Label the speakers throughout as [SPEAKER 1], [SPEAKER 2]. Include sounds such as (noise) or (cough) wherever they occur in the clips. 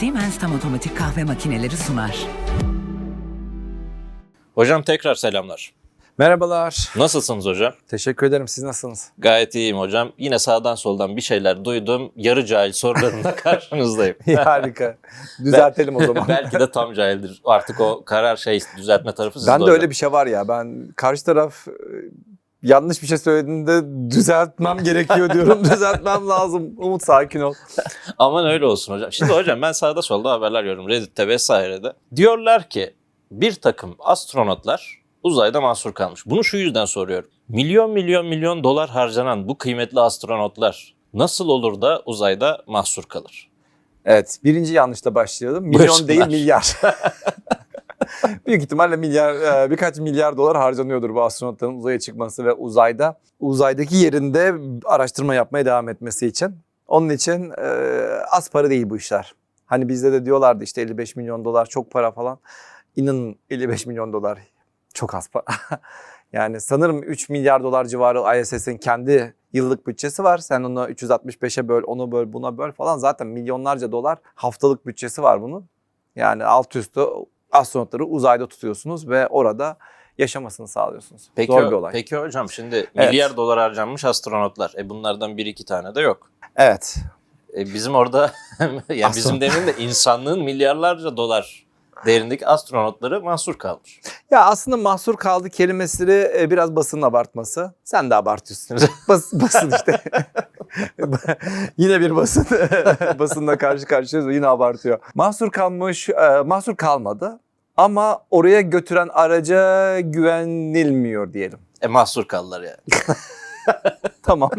[SPEAKER 1] Siemens tam otomatik kahve makineleri sunar.
[SPEAKER 2] Hocam tekrar selamlar.
[SPEAKER 3] Merhabalar.
[SPEAKER 2] Nasılsınız hocam?
[SPEAKER 3] Teşekkür ederim. Siz nasılsınız?
[SPEAKER 2] Gayet iyiyim hocam. Yine sağdan soldan bir şeyler duydum. Yarı cahil sorularımla (laughs) karşınızdayım.
[SPEAKER 3] Harika. Düzeltelim o zaman. (laughs)
[SPEAKER 2] Belki de tam cahildir. Artık o karar şey düzeltme tarafı sizde
[SPEAKER 3] ben de
[SPEAKER 2] hocam.
[SPEAKER 3] öyle bir şey var ya. Ben karşı taraf yanlış bir şey söylediğinde düzeltmem gerekiyor diyorum. (laughs) Düzeltmem lazım. Umut sakin ol.
[SPEAKER 2] Aman öyle olsun hocam. Şimdi hocam ben sağda solda haberler görüyorum. Reddit'te vesairede. Diyorlar ki bir takım astronotlar uzayda mahsur kalmış. Bunu şu yüzden soruyorum. Milyon milyon milyon dolar harcanan bu kıymetli astronotlar nasıl olur da uzayda mahsur kalır?
[SPEAKER 3] Evet. Birinci yanlışla başlayalım. Milyon
[SPEAKER 2] Buyursunlar.
[SPEAKER 3] değil milyar. (laughs) (laughs) Büyük ihtimalle milyar, e, birkaç milyar dolar harcanıyordur bu astronotların uzaya çıkması ve uzayda uzaydaki yerinde araştırma yapmaya devam etmesi için. Onun için e, az para değil bu işler. Hani bizde de diyorlardı işte 55 milyon dolar çok para falan. İnanın 55 milyon dolar çok az para. (laughs) yani sanırım 3 milyar dolar civarı ISS'in kendi yıllık bütçesi var. Sen onu 365'e böl, onu böl, buna böl falan. Zaten milyonlarca dolar haftalık bütçesi var bunun. Yani alt üstü astronotları uzayda tutuyorsunuz ve orada yaşamasını sağlıyorsunuz.
[SPEAKER 2] Peki,
[SPEAKER 3] Zor bir olay.
[SPEAKER 2] peki hocam şimdi
[SPEAKER 3] Evet.
[SPEAKER 2] milyar dolar harcanmış astronotlar. E bunlardan bir iki tane de yok.
[SPEAKER 3] Evet.
[SPEAKER 2] E bizim orada (laughs) ya bizim demin de insanlığın milyarlarca dolar değerindeki astronotları mahsur kalmış.
[SPEAKER 3] Ya aslında mahsur kaldı kelimesini e, biraz basının abartması. Sen de abartıyorsun. (laughs) Bas, basın işte. (laughs) (laughs) yine bir basın (laughs) basınla karşı karşıyayız ve yine abartıyor. Mahsur kalmış, e, mahsur kalmadı. Ama oraya götüren araca güvenilmiyor diyelim.
[SPEAKER 2] E mahsur kaldılar yani. (laughs)
[SPEAKER 3] Tamam.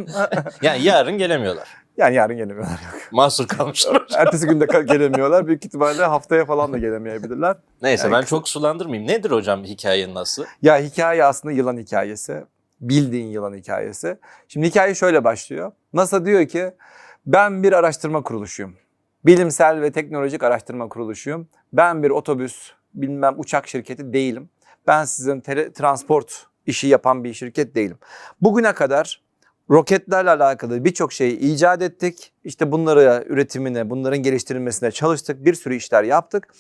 [SPEAKER 2] Yani yarın gelemiyorlar.
[SPEAKER 3] yani yarın gelemiyorlar.
[SPEAKER 2] Mahsur kalmışlar.
[SPEAKER 3] Ertesi günde gelemiyorlar. Büyük ihtimalle haftaya falan da gelemeyebilirler.
[SPEAKER 2] Neyse
[SPEAKER 3] Yani
[SPEAKER 2] ben çok sulandırmayayım. Nedir hocam hikayenin aslı?
[SPEAKER 3] Ya hikaye aslında yılan hikayesi. Bildiğin yılan hikayesi. Şimdi hikaye şöyle başlıyor. NASA diyor ki ben bir araştırma kuruluşuyum. Bilimsel ve teknolojik araştırma kuruluşuyum. Ben bir otobüs, bilmem uçak şirketi değilim. Ben sizin transport işi yapan bir şirket değilim. Bugüne kadar roketlerle alakalı birçok şeyi icat ettik. İşte bunları üretimine, bunların geliştirilmesine çalıştık. Bir sürü işler yaptık.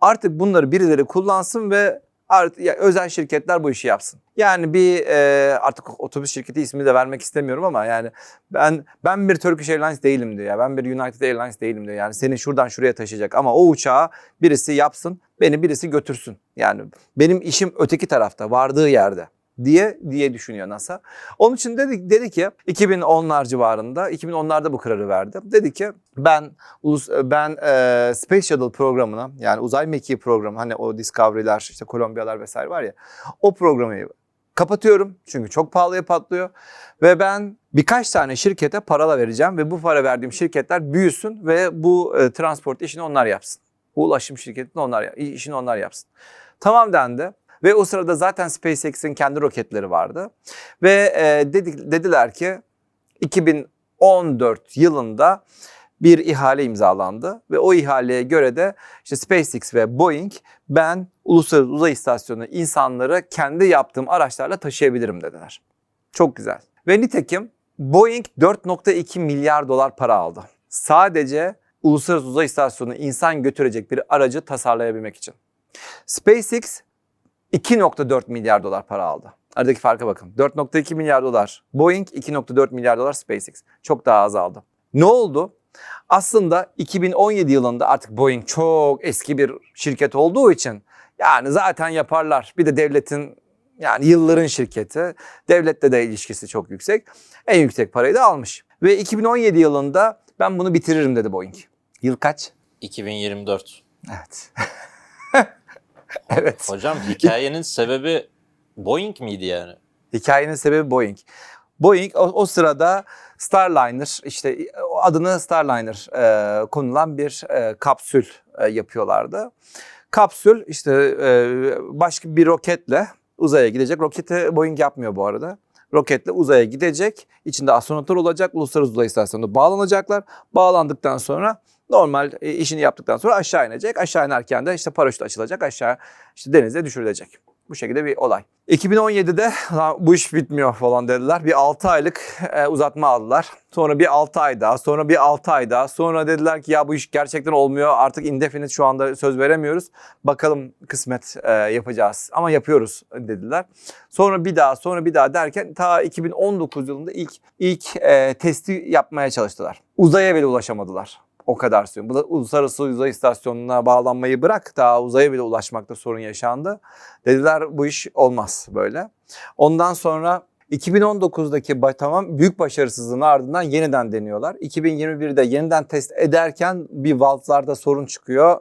[SPEAKER 3] Artık bunları birileri kullansın ve art, ya özel şirketler bu işi yapsın. Yani bir e, artık otobüs şirketi ismi de vermek istemiyorum ama yani ben ben bir Turkish Airlines değilim diyor ya. Ben bir United Airlines değilim diyor. Yani seni şuradan şuraya taşıyacak ama o uçağı birisi yapsın, beni birisi götürsün. Yani benim işim öteki tarafta, vardığı yerde diye diye düşünüyor NASA. Onun için dedi, dedi ki 2010'lar civarında 2010'larda bu kararı verdi. Dedi ki ben ulus ben e, Space Shuttle programına yani uzay mekiği programı hani o Discovery'ler işte Columbia'lar vesaire var ya o programı kapatıyorum çünkü çok pahalıya patlıyor ve ben birkaç tane şirkete parala vereceğim ve bu para verdiğim şirketler büyüsün ve bu e, transport işini onlar yapsın. Bu ulaşım şirketini onlar işini onlar yapsın. Tamam dendi. Ve o sırada zaten SpaceX'in kendi roketleri vardı. Ve e, dedik, dediler ki 2014 yılında bir ihale imzalandı. Ve o ihaleye göre de işte SpaceX ve Boeing ben Uluslararası Uzay İstasyonu insanları kendi yaptığım araçlarla taşıyabilirim dediler. Çok güzel. Ve nitekim Boeing 4.2 milyar dolar para aldı. Sadece Uluslararası Uzay İstasyonu insan götürecek bir aracı tasarlayabilmek için. SpaceX 2.4 milyar dolar para aldı. Aradaki farka bakın. 4.2 milyar dolar Boeing, 2.4 milyar dolar SpaceX. Çok daha az aldı. Ne oldu? Aslında 2017 yılında artık Boeing çok eski bir şirket olduğu için yani zaten yaparlar. Bir de devletin yani yılların şirketi. Devletle de ilişkisi çok yüksek. En yüksek parayı da almış. Ve 2017 yılında ben bunu bitiririm dedi Boeing. Yıl kaç?
[SPEAKER 2] 2024.
[SPEAKER 3] Evet. (laughs) (laughs) evet.
[SPEAKER 2] Hocam hikayenin sebebi Boeing miydi yani?
[SPEAKER 3] Hikayenin sebebi Boeing. Boeing o, o sırada Starliner işte adını Starliner e, konulan bir e, kapsül e, yapıyorlardı. Kapsül işte e, başka bir roketle uzaya gidecek. Roketi Boeing yapmıyor bu arada. Roketle uzaya gidecek. İçinde astronotlar olacak. Uluslararası Uzay İstasyonu'na bağlanacaklar. Bağlandıktan sonra normal e, işini yaptıktan sonra aşağı inecek. Aşağı inerken de işte paraşüt açılacak. Aşağı işte denize düşürülecek. Bu şekilde bir olay. 2017'de "Lan bu iş bitmiyor falan dediler. Bir 6 aylık e, uzatma aldılar. Sonra bir 6 ay daha, sonra bir 6 ay daha. Sonra dediler ki ya bu iş gerçekten olmuyor. Artık indefinite şu anda söz veremiyoruz. Bakalım kısmet e, yapacağız. Ama yapıyoruz dediler. Sonra bir daha, sonra bir daha derken ta 2019 yılında ilk ilk e, testi yapmaya çalıştılar. Uzaya bile ulaşamadılar. O kadar söylüyorum. Bu da uluslararası uzay istasyonuna bağlanmayı bırak. Daha uzaya bile ulaşmakta sorun yaşandı. Dediler bu iş olmaz böyle. Ondan sonra 2019'daki ba- tamam büyük başarısızlığın ardından yeniden deniyorlar. 2021'de yeniden test ederken bir valvlarda sorun çıkıyor.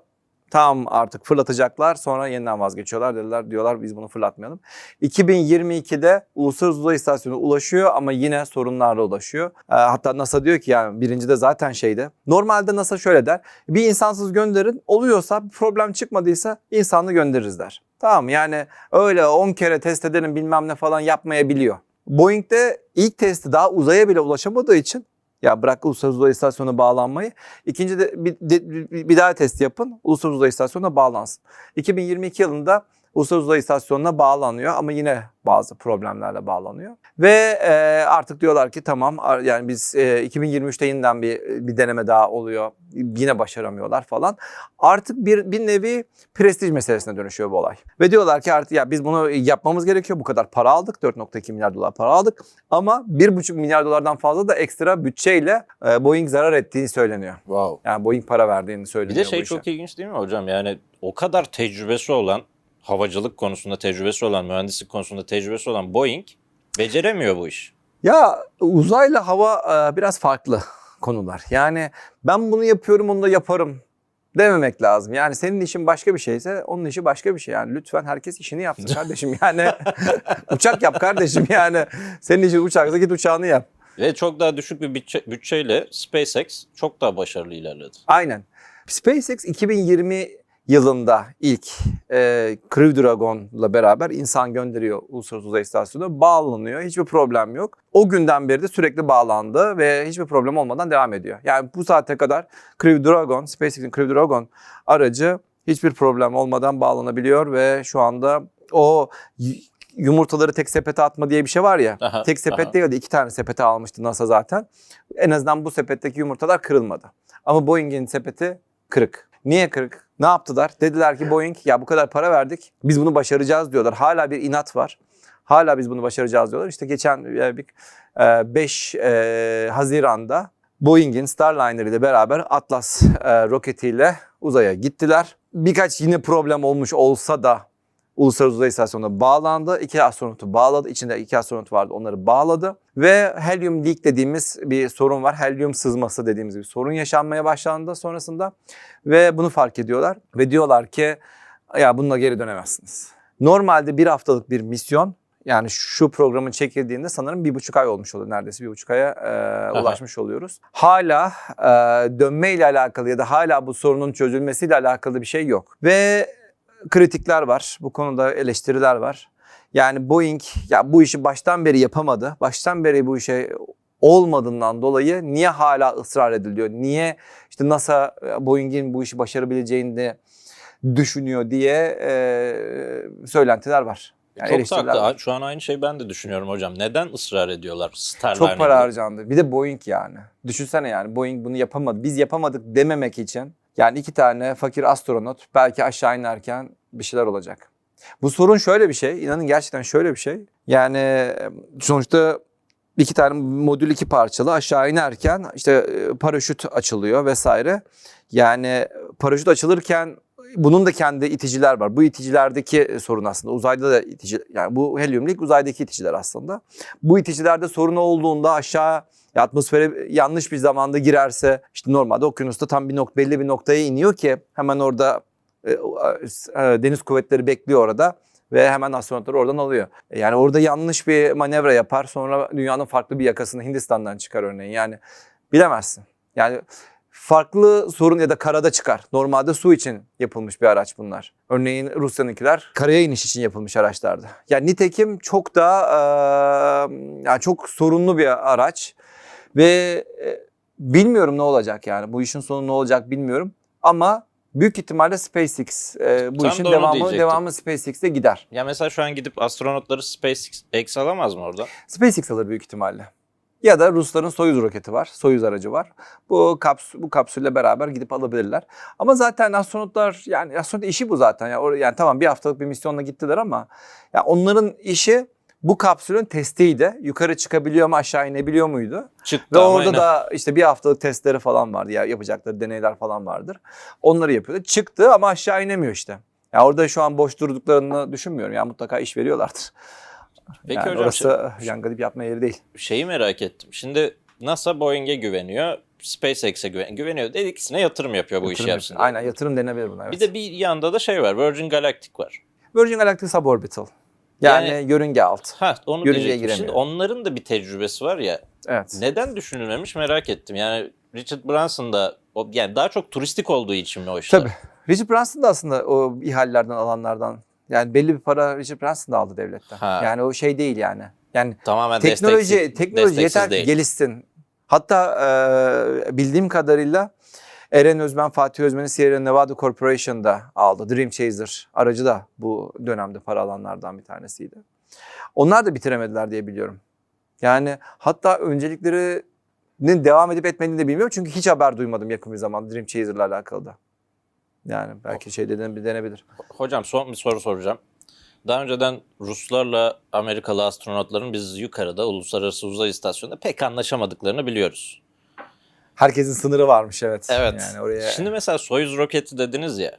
[SPEAKER 3] Tam artık fırlatacaklar sonra yeniden vazgeçiyorlar dediler diyorlar biz bunu fırlatmayalım. 2022'de Uluslararası Uzay İstasyonu ulaşıyor ama yine sorunlarla ulaşıyor. Ee, hatta NASA diyor ki yani birincide zaten şeyde. Normalde NASA şöyle der. Bir insansız gönderin oluyorsa bir problem çıkmadıysa insanlı göndeririz der. Tamam yani öyle 10 kere test edelim bilmem ne falan yapmayabiliyor. Boeing'de ilk testi daha uzaya bile ulaşamadığı için ya bırak Uluslararası Uzay İstasyonu'na bağlanmayı. İkinci de bir, de- bir daha test yapın. Uluslararası Uzay İstasyonu'na bağlansın. 2022 yılında Uluslararası Uzay İstasyonu'na bağlanıyor ama yine bazı problemlerle bağlanıyor. Ve e, artık diyorlar ki tamam yani biz e, 2023'te yeniden bir bir deneme daha oluyor. Yine başaramıyorlar falan. Artık bir bir nevi prestij meselesine dönüşüyor bu olay. Ve diyorlar ki artık ya biz bunu yapmamız gerekiyor. Bu kadar para aldık. 4.2 milyar dolar para aldık. Ama 1.5 milyar dolardan fazla da ekstra bütçeyle e, Boeing zarar ettiğini söyleniyor.
[SPEAKER 2] Wow.
[SPEAKER 3] Yani Boeing para verdiğini
[SPEAKER 2] Bir
[SPEAKER 3] söyleniyor
[SPEAKER 2] de
[SPEAKER 3] bu
[SPEAKER 2] şey çok ilginç değil mi hocam? Yani o kadar tecrübesi olan, havacılık konusunda tecrübesi olan, mühendislik konusunda tecrübesi olan Boeing beceremiyor bu iş.
[SPEAKER 3] Ya uzayla hava e, biraz farklı konular. Yani ben bunu yapıyorum onu da yaparım dememek lazım. Yani senin işin başka bir şeyse onun işi başka bir şey. Yani lütfen herkes işini yapsın (laughs) kardeşim. Yani (laughs) uçak yap kardeşim yani. Senin işin uçaksa git uçağını yap.
[SPEAKER 2] Ve çok daha düşük bir bütçe, bütçeyle SpaceX çok daha başarılı ilerledi.
[SPEAKER 3] Aynen. SpaceX 2020 yılında ilk e, Crew Dragon'la beraber insan gönderiyor Uluslararası Uzay İstasyonu'na. Bağlanıyor. Hiçbir problem yok. O günden beri de sürekli bağlandı ve hiçbir problem olmadan devam ediyor. Yani bu saate kadar Crew Dragon, SpaceX'in Crew Dragon aracı hiçbir problem olmadan bağlanabiliyor ve şu anda o yumurtaları tek sepete atma diye bir şey var ya.
[SPEAKER 2] Aha,
[SPEAKER 3] tek sepet
[SPEAKER 2] aha.
[SPEAKER 3] değil de iki tane sepete almıştı NASA zaten. En azından bu sepetteki yumurtalar kırılmadı. Ama Boeing'in sepeti kırık. Niye kırık? Ne yaptılar? Dediler ki Boeing ya bu kadar para verdik. Biz bunu başaracağız diyorlar. Hala bir inat var. Hala biz bunu başaracağız diyorlar. İşte geçen e, bir, e, 5 e, Haziran'da Boeing'in Starliner ile beraber Atlas e, roketiyle uzaya gittiler. Birkaç yine problem olmuş olsa da Uluslararası Uzay İstasyonu'na bağlandı. İki astronotu bağladı. İçinde iki astronot vardı. Onları bağladı. Ve helyum leak dediğimiz bir sorun var. Helyum sızması dediğimiz bir sorun yaşanmaya başlandı sonrasında. Ve bunu fark ediyorlar. Ve diyorlar ki ya bununla geri dönemezsiniz. Normalde bir haftalık bir misyon yani şu programın çekildiğinde sanırım bir buçuk ay olmuş oluyor. Neredeyse bir buçuk aya e, ulaşmış oluyoruz. Hala e, dönmeyle alakalı ya da hala bu sorunun çözülmesiyle alakalı bir şey yok. Ve kritikler var. Bu konuda eleştiriler var. Yani Boeing ya bu işi baştan beri yapamadı. Baştan beri bu işe olmadığından dolayı niye hala ısrar ediliyor? Niye işte NASA e, Boeing'in bu işi başarabileceğini düşünüyor diye e, söylentiler var. Yani
[SPEAKER 2] çok haklı. Şu an aynı şeyi ben de düşünüyorum hocam. Neden ısrar ediyorlar Starliner'da?
[SPEAKER 3] Çok para harcandı. Bir de Boeing yani. Düşünsene yani Boeing bunu yapamadı. Biz yapamadık dememek için yani iki tane fakir astronot belki aşağı inerken bir şeyler olacak. Bu sorun şöyle bir şey. İnanın gerçekten şöyle bir şey. Yani e, sonuçta iki tane modül iki parçalı aşağı inerken işte e, paraşüt açılıyor vesaire. Yani paraşüt açılırken bunun da kendi iticiler var. Bu iticilerdeki sorun aslında uzayda da itici yani bu helyum leak uzaydaki iticiler aslında. Bu iticilerde sorun olduğunda aşağı ya atmosfere yanlış bir zamanda girerse işte normalde okyanusta tam bir nok belli bir noktaya iniyor ki hemen orada e, e, deniz kuvvetleri bekliyor orada ve hemen astronotları oradan alıyor. E, Yani orada yanlış bir manevra yapar sonra dünyanın farklı bir yakasını Hindistan'dan çıkar örneğin. Yani bilemezsin. Yani farklı sorun ya da karada çıkar. Normalde su için yapılmış bir araç bunlar. Örneğin Rusya'nınkiler karaya iniş için yapılmış araçlardı. Yani nitekim çok da e, yani çok sorunlu bir araç ve e, bilmiyorum ne olacak yani bu işin sonu ne olacak bilmiyorum ama Büyük ihtimalle SpaceX e, bu
[SPEAKER 2] Tam
[SPEAKER 3] işin devamı
[SPEAKER 2] diyecektim.
[SPEAKER 3] devamı SpaceX'te gider.
[SPEAKER 2] Ya mesela şu an gidip astronotları SpaceX alamaz mı orada?
[SPEAKER 3] SpaceX alır büyük ihtimalle. Ya da Rusların Soyuz roketi var, Soyuz aracı var. Bu kaps bu kapsülle beraber gidip alabilirler. Ama zaten astronotlar yani astronot işi bu zaten. Yani, yani tamam bir haftalık bir misyonla gittiler ama ya onların işi bu kapsülün testiydi. Yukarı çıkabiliyor mu, aşağı inebiliyor muydu?
[SPEAKER 2] Çıktı
[SPEAKER 3] Ve orada
[SPEAKER 2] yine-
[SPEAKER 3] da işte bir haftalık testleri falan vardı ya yapacakları deneyler falan vardır. Onları yapıyordu. Çıktı ama aşağı inemiyor işte. Ya orada şu an boş durduklarını düşünmüyorum. Ya mutlaka iş veriyorlardır.
[SPEAKER 2] Peki
[SPEAKER 3] yani
[SPEAKER 2] hocam
[SPEAKER 3] orası yan gadip yapma yeri değil.
[SPEAKER 2] şeyi merak ettim. Şimdi NASA Boeing'e güveniyor, SpaceX'e güven güveniyor. Dedi ikisine yatırım yapıyor bu işi
[SPEAKER 3] Yatırım
[SPEAKER 2] yapsın.
[SPEAKER 3] yap-
[SPEAKER 2] diye.
[SPEAKER 3] Aynen yatırım denebilir buna. Evet.
[SPEAKER 2] Bir de bir yanda da şey var. Virgin Galactic var.
[SPEAKER 3] Virgin Galactic suborbital. Yani,
[SPEAKER 2] Yani-
[SPEAKER 3] yörünge alt.
[SPEAKER 2] Ha onu
[SPEAKER 3] Yörüngeye
[SPEAKER 2] diyecektim. Şimdi
[SPEAKER 3] giremiyor.
[SPEAKER 2] onların da bir tecrübesi var ya.
[SPEAKER 3] Evet.
[SPEAKER 2] Neden düşünülmemiş merak ettim. Yani Richard Branson da yani daha çok turistik olduğu için mi o işler?
[SPEAKER 3] Tabii. Richard Branson da aslında o ihalelerden alanlardan yani belli bir para Richard Branson da aldı devletten.
[SPEAKER 2] Ha.
[SPEAKER 3] Yani o şey değil yani. Yani
[SPEAKER 2] Tamamen
[SPEAKER 3] teknoloji
[SPEAKER 2] desteksiz-
[SPEAKER 3] teknoloji
[SPEAKER 2] desteksiz
[SPEAKER 3] yeter
[SPEAKER 2] değil.
[SPEAKER 3] gelişsin. Hatta e, bildiğim kadarıyla Eren Özmen, Fatih Özmen'i Sierra Nevada Corporation'da aldı. Dream Chaser aracı da bu dönemde para alanlardan bir tanesiydi. Onlar da bitiremediler diye biliyorum. Yani hatta önceliklerinin devam edip etmediğini de bilmiyorum. Çünkü hiç haber duymadım yakın bir zamanda Dream Chaser'la alakalı da. Yani belki şey denen- denebilir.
[SPEAKER 2] Hocam son bir soru soracağım. Daha önceden Ruslarla Amerikalı astronotların biz yukarıda Uluslararası Uzay İstasyonu'nda pek anlaşamadıklarını biliyoruz.
[SPEAKER 3] Herkesin sınırı varmış evet.
[SPEAKER 2] Evet.
[SPEAKER 3] Yani oraya
[SPEAKER 2] Şimdi mesela Soyuz roketi dediniz ya.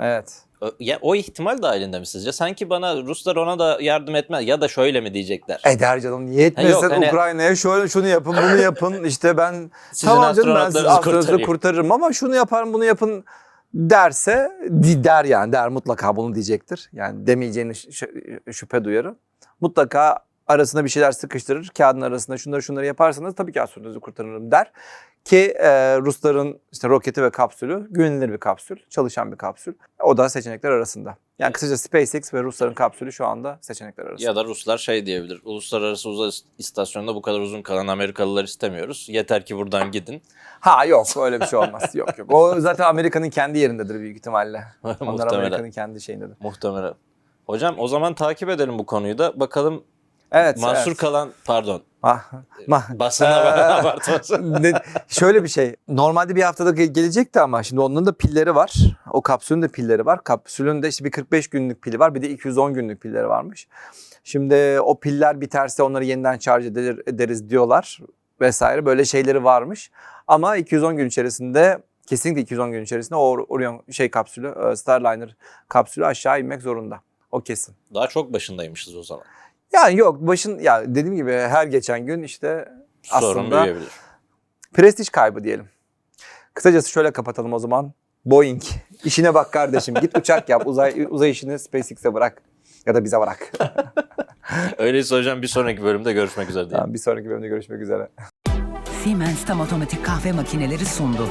[SPEAKER 3] evet.
[SPEAKER 2] Ya o ihtimal dahilinde mi sizce? Sanki bana Ruslar ona da yardım etmez ya da şöyle mi diyecekler?
[SPEAKER 3] Eder canım niye etmesin
[SPEAKER 2] yok, hani-
[SPEAKER 3] Ukrayna'ya şöyle şunu yapın bunu yapın (laughs) işte ben
[SPEAKER 2] Sizin
[SPEAKER 3] tamam canım ben sizi astronotları kurtarırım ama şunu yaparım bunu yapın derse der yani der mutlaka bunu diyecektir. Yani demeyeceğini şü- şüphe duyarım. Mutlaka arasına bir şeyler sıkıştırır. Kağıdın arasında şunları şunları yaparsanız tabii ki astronotları kurtarırım der. Ki e, Rusların işte roketi ve kapsülü güvenilir bir kapsül, çalışan bir kapsül. O da seçenekler arasında. Yani kısaca SpaceX ve Rusların kapsülü şu anda seçenekler arasında.
[SPEAKER 2] Ya da Ruslar şey diyebilir. Uluslararası Uzay İstasyonu'nda bu kadar uzun kalan Amerikalılar istemiyoruz. Yeter ki buradan gidin.
[SPEAKER 3] Ha yok öyle bir şey olmaz. yok yok. O zaten Amerika'nın kendi yerindedir büyük ihtimalle. (laughs) Onlar. Amerika'nın kendi şeyindedir.
[SPEAKER 2] Muhtemelen. Hocam o zaman takip edelim bu konuyu da. Bakalım
[SPEAKER 3] Evet.
[SPEAKER 2] mahsur
[SPEAKER 3] evet.
[SPEAKER 2] kalan pardon
[SPEAKER 3] Ma, ma,
[SPEAKER 2] basına
[SPEAKER 3] Ee, (laughs)
[SPEAKER 2] abartmasın. (laughs)
[SPEAKER 3] şöyle bir şey. Normalde bir haftada ge- gelecekti ama şimdi onların da pilleri var. O kapsülün de pilleri var. Kapsülün de işte bir 45 günlük pili var. Bir de 210 günlük pilleri varmış. Şimdi o piller biterse onları yeniden şarj eder, ederiz diyorlar vesaire. Böyle şeyleri varmış. Ama 210 gün içerisinde kesinlikle 210 gün içerisinde o Orion şey kapsülü, e, Starliner kapsülü aşağı inmek zorunda. O kesin.
[SPEAKER 2] Daha çok başındaymışız o zaman.
[SPEAKER 3] Yani yok başın ya dediğim gibi her geçen gün işte
[SPEAKER 2] Sorun
[SPEAKER 3] aslında
[SPEAKER 2] büyüyebilir.
[SPEAKER 3] prestij kaybı diyelim. Kısacası şöyle kapatalım o zaman. Boeing işine bak kardeşim git uçak yap uzay uzay işini SpaceX'e bırak ya da bize bırak. (laughs)
[SPEAKER 2] Öyleyse hocam bir sonraki bölümde görüşmek üzere diyelim.
[SPEAKER 3] Tamam, bir sonraki bölümde görüşmek üzere.
[SPEAKER 1] Siemens tam otomatik kahve makineleri sundu.